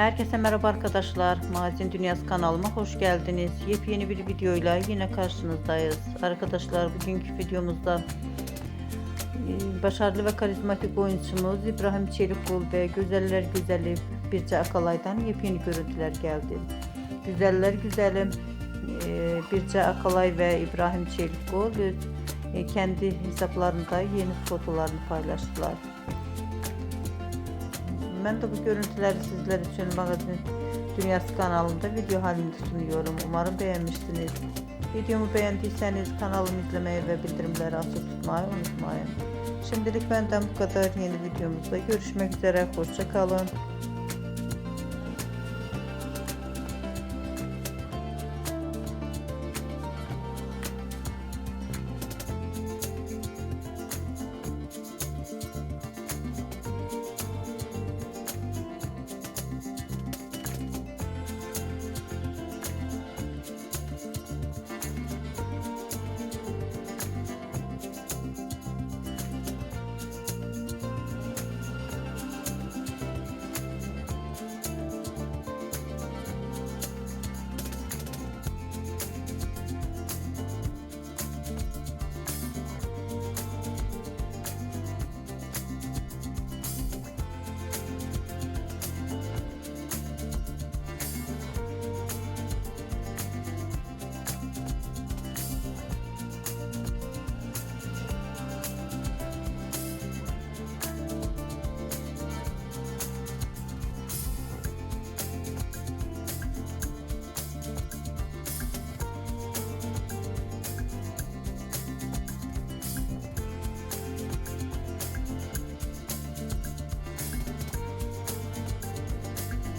Herkese merhaba arkadaşlar. Magazin Dünyası kanalıma hoş geldiniz. Yepyeni bir videoyla yine karşınızdayız. Arkadaşlar bugünkü videomuzda e, başarılı ve karizmatik oyuncumuz İbrahim Çelikul ve Güzeller Güzeli Birce Akalay'dan yepyeni görüntüler geldi. Güzeller Güzelim e, Birce Akalay ve İbrahim Çelikul e, kendi hesaplarında yeni fotolarını paylaştılar. Ben de bu görüntüleri sizler için Magazin Dünyası kanalında video halinde sunuyorum. Umarım beğenmişsiniz. Videomu beğendiyseniz kanalımı izlemeyi ve bildirimleri açık tutmayı unutmayın. Şimdilik benden bu kadar. Yeni videomuzda görüşmek üzere. Hoşçakalın.